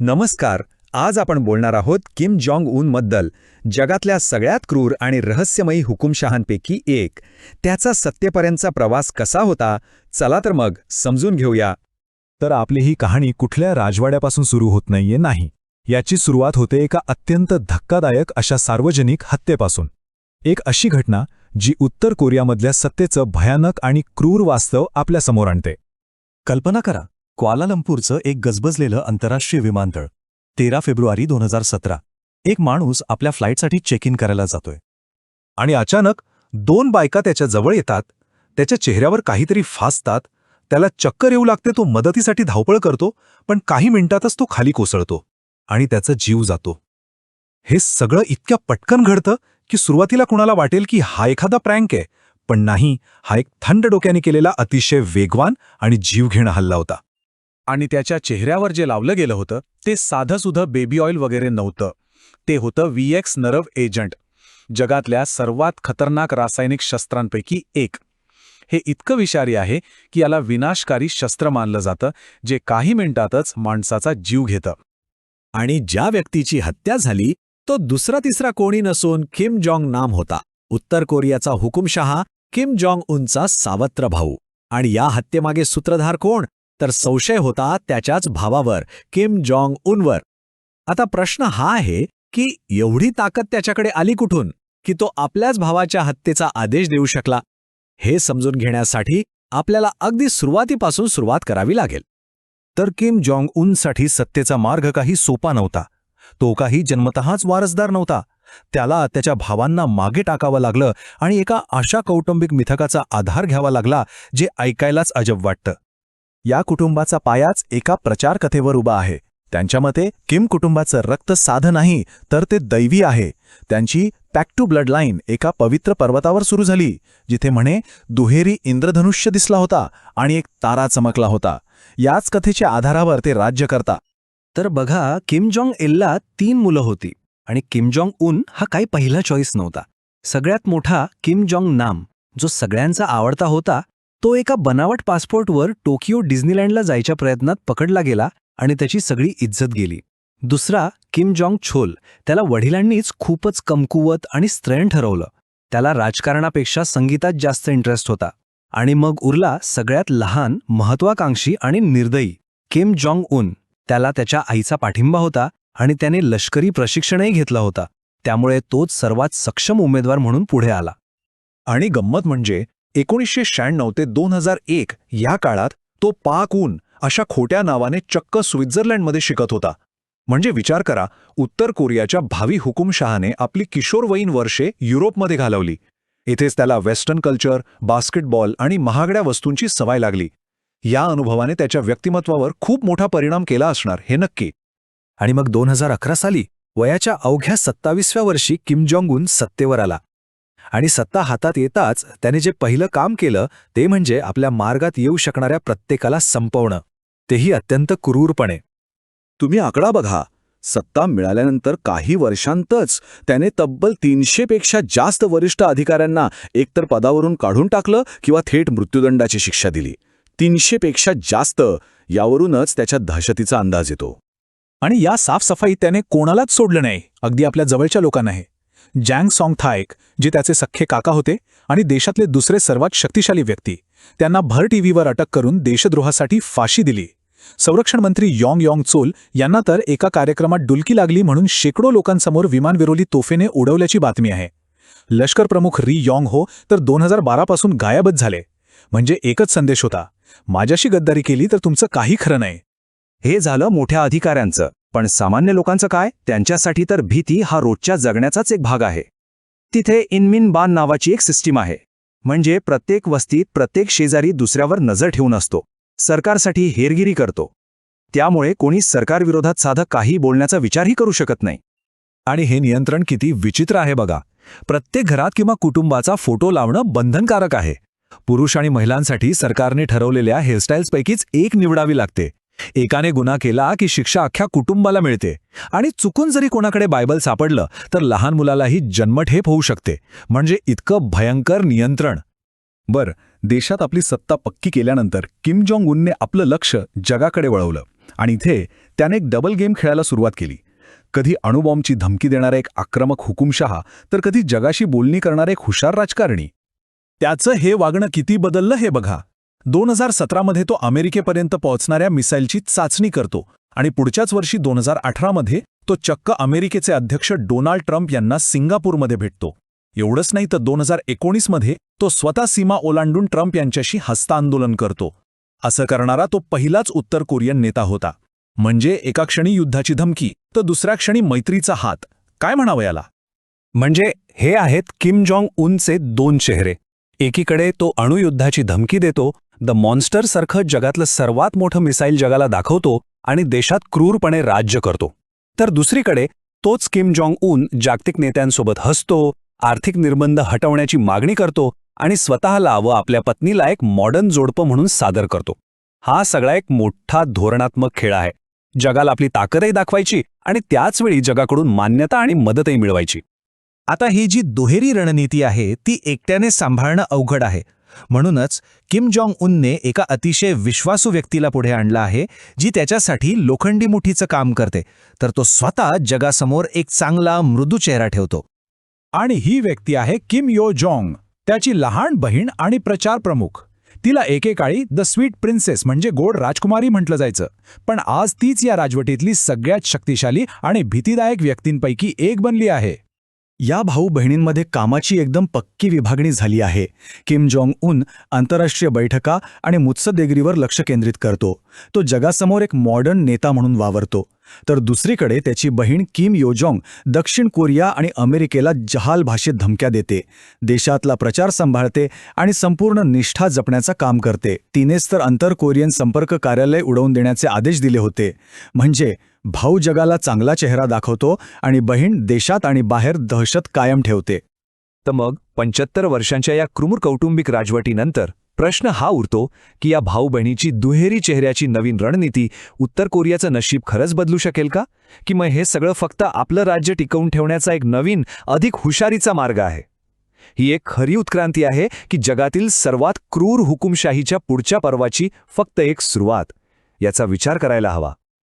नमस्कार आज आपण बोलणार आहोत किम जॉंग उनबद्दल जगातल्या सगळ्यात क्रूर आणि रहस्यमयी हुकुमशहांपैकी एक. त्याचा सत्तेपर्यंतचा प्रवास कसा होता? चला तर मग समजून घेऊया. तर आपली ही कहाणी कुठल्या राजवाड्यापासून सुरू होत नाहीये नाही. याची सुरुवात होते एका अत्यंत धक्कादायक अशा सार्वजनिक हत्येपासून. एक अशी घटना जी उत्तर कोरियामधल्या सत्तेचं भयानक आणि क्रूर वास्तव आपल्यासमोर आणते. कल्पना करा क्वालालंपूरचं एक गजबजलेलं आंतरराष्ट्रीय विमानतळ तेरा फेब्रुवारी दोन हजार सतरा. एक माणूस आपल्या फ्लाईटसाठी चेक इन करायला जातोय. आणि अचानक दोन बायका त्याच्याजवळ येतात त्याच्या चेहऱ्यावर काहीतरी फासतात त्याला चक्कर येऊ लागते तो मदतीसाठी धावपळ करतो पण काही मिनिटातच तो खाली कोसळतो आणि त्याचा जीव जातो. हे सगळं इतक्या पटकन घडतं की सुरुवातीला कुणाला वाटेल की हा एखादा प्रँक आहे पण नाही हा एक थंड डोक्याने केलेला अतिशय वेगवान आणि जीवघेणा हल्ला होता. आणि त्याच्या चेहऱ्यावर जे लावलं गेलं होतं ते साधंसुधं बेबी ऑइल वगैरे नव्हतं. ते होतं व्ही एक्स नरव एजंट जगातल्या सर्वात खतरनाक रासायनिक शस्त्रांपैकी एक. हे इतकं विषारी आहे की याला विनाशकारी शस्त्र मानलं जातं जे काही मिनिटातच माणसाचा जीव घेतं. आणि ज्या व्यक्तीची हत्या झाली तो दुसरा तिसरा कोणी नसून किम जॉंग नाम होता. उत्तर कोरियाचा हुकुमशहा किम जॉंग उनचा सावत्र भाऊ. आणि या हत्येमागे सूत्रधार कोण? तर संशय होता त्याच्याच भावावर किम जॉंग उनवर आता प्रश्न हा आहे की एवढी ताकद त्याच्याकडे आली कुठून की तो आपल्याच भावाच्या हत्येचा आदेश देऊ शकला? हे समजून घेण्यासाठी आपल्याला अगदी सुरुवातीपासून सुरुवात करावी लागेल. तर किम जॉंग उनसाठी सत्तेचा मार्ग काही सोपा नव्हता. तो काही जन्मतःच वारसदार नव्हता. त्याला त्याच्या भावांना मागे टाकावं लागलं आणि एका अशा कौटुंबिक मिथकाचा आधार घ्यावा लागला जे ऐकायलाच अजब वाटतं. या कुटुंबाचा पायाच एका प्रचार कथेवर उभा आहे. त्यांच्या मते किम कुटुंबाचं रक्त साध नाही तर ते दैवी आहे. त्यांची पॅक्टू ब्लडलाईन ब्लड एका पवित्र पर्वतावर सुरू झाली जिथे म्हणे दुहेरी इंद्रधनुष्य दिसला होता आणि एक तारा चमकला होता. याच कथेच्या आधारावर ते राज्य करता. तर बघा किम जॉंग इलला तीन मुलं होती आणि किम जॉंग उन हा काही पहिला चॉईस नव्हता. सगळ्यात मोठा किम जॉंग नाम जो सगळ्यांचा आवडता होता तो एका बनावट पासपोर्टवर टोकियो डिस्नीलँडला जायच्या प्रयत्नात पकडला गेला आणि त्याची सगळी इज्जत गेली. दुसरा किम जॉंग छोल त्याला वडिलांनीच खूपच कमकुवत आणि स्त्रैण ठरवलं. त्याला राजकारणापेक्षा संगीतात जास्त इंटरेस्ट होता. आणि मग उरला सगळ्यात लहान महत्वाकांक्षी आणि निर्दयी किम जॉंग उन. त्याला त्याच्या आईचा पाठिंबा होता आणि त्याने लष्करी प्रशिक्षणही घेतलं होता. त्यामुळे तोच सर्वात सक्षम उमेदवार म्हणून पुढे आला. आणि गंमत म्हणजे एकोणीसशे शहाण्णव ते दोन हजार एक या काळात तो पाकून अशा खोट्या नावाने चक्क स्वित्झर्लंडमध्ये शिकत होता. म्हणजे विचार करा उत्तर कोरियाच्या भावी हुकुमशहाने आपली किशोरवयीन वर्षे युरोपमध्ये घालवली. इथेच त्याला वेस्टर्न कल्चर बास्केटबॉल आणि महागड्या वस्तूंची सवय लागली. या अनुभवाने त्याच्या व्यक्तिमत्वावर खूप मोठा परिणाम केला असणार हे नक्की. आणि मग दोन हजार अकरा साली वयाच्या अवघ्या सत्तावीसव्या वर्षी किम उन सत्तेवर आला. आणि सत्ता हातात येताच त्याने जे पहिलं काम केलं ते म्हणजे आपल्या मार्गात येऊ शकणाऱ्या प्रत्येकाला संपवणं. तेही अत्यंत क्रूरपणे. तुम्ही आकडा बघा. सत्ता मिळाल्यानंतर काही वर्षांतच त्याने तब्बल तीनशेपेक्षा जास्त वरिष्ठ अधिकाऱ्यांना एकतर पदावरून काढून टाकलं किंवा थेट मृत्यूदंडाची शिक्षा दिली. तीनशेपेक्षा जास्त यावरूनच त्याच्या दहशतीचा अंदाज येतो. आणि या साफसफाईत त्याने कोणालाच सोडलं नाही अगदी आपल्या जवळच्या लोकांनाही. जँग सॉंग थायक जे त्याचे सख्खे काका होते आणि देशातले दुसरे सर्वात शक्तिशाली व्यक्ती त्यांना भर टीव्हीवर अटक करून देशद्रोहासाठी फाशी दिली. संरक्षण मंत्री यॉंग यॉंग चोल यांना तर एका कार्यक्रमात डुलकी लागली म्हणून शेकडो लोकांसमोर विमानविरोधी तोफेने उडवल्याची बातमी आहे. लष्कर प्रमुख री यॉंग हो तर दोन हजार बारापासून गायबच झाले. म्हणजे एकच संदेश होता माझ्याशी गद्दारी केली तर तुमचं काही खरं नाही. हे झालं मोठ्या अधिकाऱ्यांचं. पण सामान्य लोकांचं काय? त्यांच्यासाठी तर भीती हा रोजच्या जगण्याचाच एक भाग आहे. तिथे इनमिन बान नावाची एक सिस्टीम आहे. म्हणजे प्रत्येक वस्तीत प्रत्येक शेजारी दुसऱ्यावर नजर ठेवून असतो. सरकारसाठी हेरगिरी करतो. त्यामुळे कोणी सरकारविरोधात साधं काही बोलण्याचा विचारही करू शकत नाही. आणि हे नियंत्रण किती विचित्र आहे बघा. प्रत्येक घरात किंवा कुटुंबाचा फोटो लावणं बंधनकारक आहे. पुरुष आणि महिलांसाठी सरकारने ठरवलेल्या हेअरस्टाईल्सपैकीच एक निवडावी लागते. एकाने गुन्हा केला की शिक्षा अख्ख्या कुटुंबाला मिळते. आणि चुकून जरी कोणाकडे बायबल सापडलं तर लहान मुलालाही जन्मठेप होऊ शकते. म्हणजे इतकं भयंकर नियंत्रण. बर देशात आपली सत्ता पक्की केल्यानंतर किम जोंग उनने आपलं लक्ष जगाकडे वळवलं. आणि इथे त्याने एक डबल गेम खेळायला सुरुवात केली. कधी अणुबॉम्बची धमकी देणारा एक आक्रमक हुकुमशहा तर कधी जगाशी बोलणी करणारा एक हुशार राजकारणी. त्याचं हे वागणं किती बदललं हे बघा. दोन हजार सतरामध्ये तो अमेरिकेपर्यंत पोहोचणाऱ्या मिसाईलची चाचणी करतो आणि पुढच्याच वर्षी दोन हजार अठरामध्ये तो चक्क अमेरिकेचे अध्यक्ष डोनाल्ड ट्रम्प यांना सिंगापूरमध्ये भेटतो. एवढंच नाही तर दोन हजार एकोणीसमध्ये तो स्वतः सीमा ओलांडून ट्रम्प यांच्याशी हस्तांदोलन करतो. असं करणारा तो पहिलाच उत्तर कोरियन नेता होता. म्हणजे एका क्षणी युद्धाची धमकी तर दुसऱ्या क्षणी मैत्रीचा हात. काय म्हणावं याला? म्हणजे हे आहेत किम जॉंग उनचे दोन चेहरे. एकीकडे तो अणुयुद्धाची धमकी देतो द मॉन्स्टरसारखं जगातलं सर्वात मोठं मिसाईल जगाला दाखवतो आणि देशात क्रूरपणे राज्य करतो. तर दुसरीकडे तोच किम जॉंग उन जागतिक नेत्यांसोबत हसतो आर्थिक निर्बंध हटवण्याची मागणी करतो आणि स्वतःला व आपल्या पत्नीला एक मॉडर्न जोडपं म्हणून सादर करतो. हा सगळा एक मोठा धोरणात्मक खेळ आहे. जगाला आपली ताकदही दाखवायची आणि त्याचवेळी जगाकडून मान्यता आणि मदतही मिळवायची. आता ही जी दुहेरी रणनीती आहे ती एकट्याने सांभाळणं अवघड आहे. म्हणूनच किम जॉंग उनने एका अतिशय विश्वासू व्यक्तीला पुढे आणला आहे जी त्याच्यासाठी लोखंडी मुठीचं काम करते. तर तो स्वतः जगासमोर एक चांगला मृदू चेहरा ठेवतो. आणि ही व्यक्ती आहे किम यो जॉंग. त्याची लहान बहीण आणि प्रचार प्रमुख. तिला एकेकाळी द स्वीट प्रिन्सेस म्हणजे गोड राजकुमारी म्हटलं जायचं. पण आज तीच या राजवटीतली सगळ्यात शक्तिशाली आणि भीतीदायक व्यक्तींपैकी एक बनली आहे. या भाऊ बहिणींमध्ये कामाची एकदम पक्की विभागणी झाली आहे. किम जोंग उन आंतरराष्ट्रीय बैठका आणि मुत्सदेगिरीवर लक्ष केंद्रित करतो. तो जगासमोर एक मॉडर्न नेता म्हणून वावरतो. तर दुसरीकडे त्याची बहीण किम योजॉंग दक्षिण कोरिया आणि अमेरिकेला जहाल भाषेत धमक्या देते. देशातला प्रचार सांभाळते आणि संपूर्ण निष्ठा जपण्याचं काम करते. तिनेच तर आंतर कोरियन संपर्क कार्यालय उडवून देण्याचे आदेश दिले होते. म्हणजे भाऊ जगाला चांगला चेहरा दाखवतो आणि बहीण देशात आणि बाहेर दहशत कायम ठेवते. तर मग पंच्याहत्तर वर्षांच्या या क्रूर कौटुंबिक राजवटीनंतर प्रश्न हा उरतो की या भाऊ बहिणीची दुहेरी चेहऱ्याची नवीन रणनीती उत्तर कोरियाचं नशीब खरंच बदलू शकेल का? की मग हे सगळं फक्त आपलं राज्य टिकवून ठेवण्याचा एक नवीन अधिक हुशारीचा मार्ग आहे? ही एक खरी उत्क्रांती आहे की जगातील सर्वात क्रूर हुकुमशाहीच्या पुढच्या पर्वाची फक्त एक सुरुवात. याचा विचार करायला हवा.